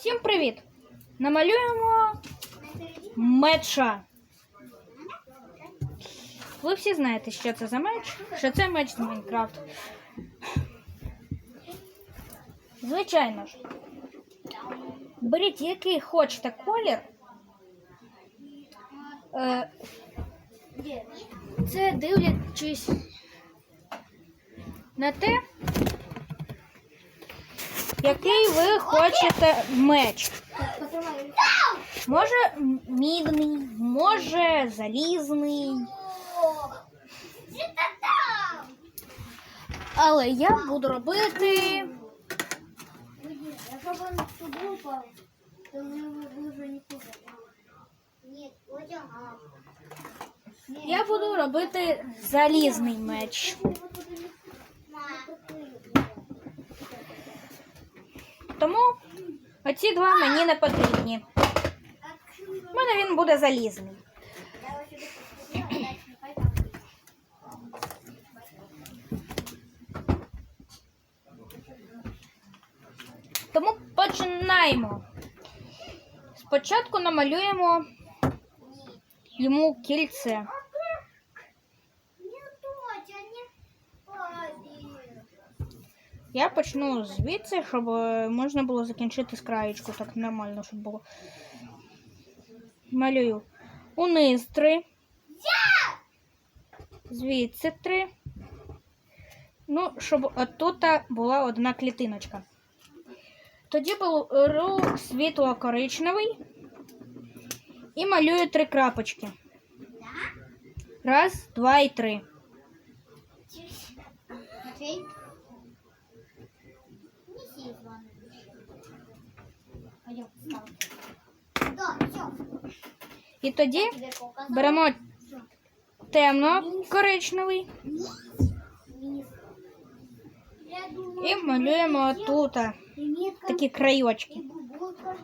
Всім привіт! Намалюємо меча. Ви всі знаєте, що це за меч, що це меч з Майнкрафт. Звичайно ж. Беріть який хочете колір. Е, Це дивлячись на те, який ви хочете меч. Може мідний, може залізний. Але я буду робити. Я буду робити залізний меч. Тому оці два мені не потрібні. У мене він буде залізний. Тому починаємо. Спочатку намалюємо йому кільце. Не точно, не падає. Я почну звідси, щоб е, можна було закінчити з краєчку, так нормально, щоб було. Малюю. Униз три. Звідси три. Ну, щоб отут була одна клітиночка. Тоді беру світло коричневий і малюю три крапочки. Раз, два і три. І тоді беремо темно коричневий і малюємо тут такі крайочки. и бубулка.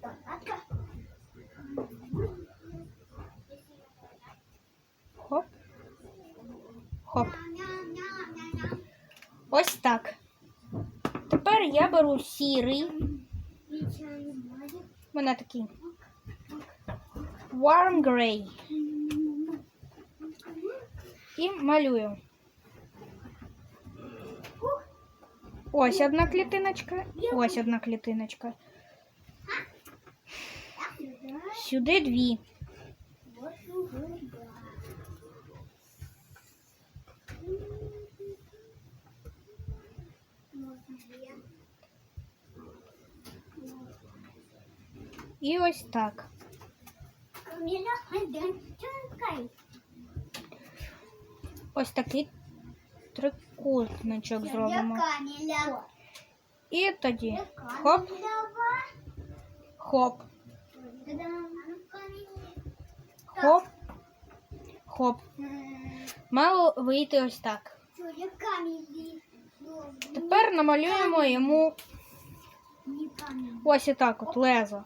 Так, Хоп. Хоп. Ось так. Тепер я беру сірий. Нічого немає. У мене такий warm grey. І малюю. Ось одна клітиночка, ось одна клітиночка. Сюди дві. І ось так. Ось такий трикутничок зробимо. І тоді хоп, хоп, хоп, хоп. Мало вийти ось так. Тепер намалюємо йому ось і так от лезо.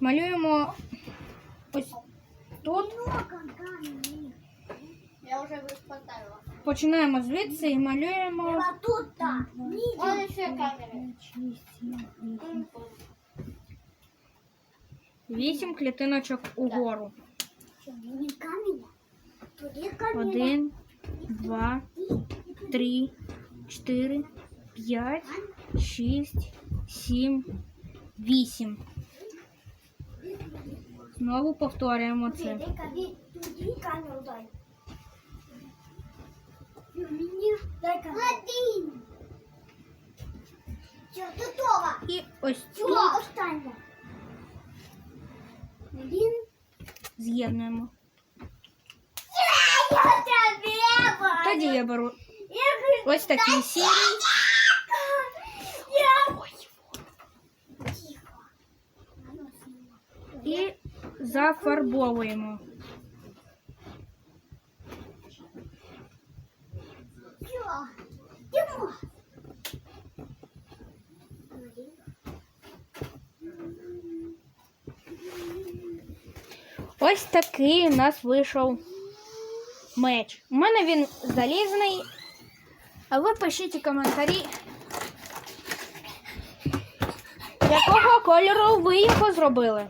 Малюємо ось тут. Много камінь. Я вже поставила. Починаємо звідси і малюємо. А тут так. Ось ще камери. Вісім клітиночок угору. Що, не камінь? Туди камінь. Один, два, три, чотири, п'ять, шість, сім, вісім. Знову повторюємо це. Туди камінь. Туди камінь дай. Мені дай камінь. Один. Все, готово. І ось Все, тут останнє. Один. з'єднуємо. Я тебе Тоді я беру Я ось такий сірий. Зафарбовуємо. Ось такий у нас вийшов меч. У мене він залізний. А ви пишіть у коментарі, якого кольору ви його зробили.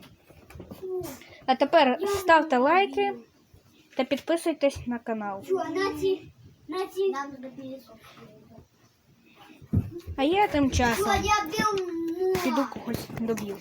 А тепер ставте лайки та підписуйтесь на канал. А я тим часом піду когось доб'ю.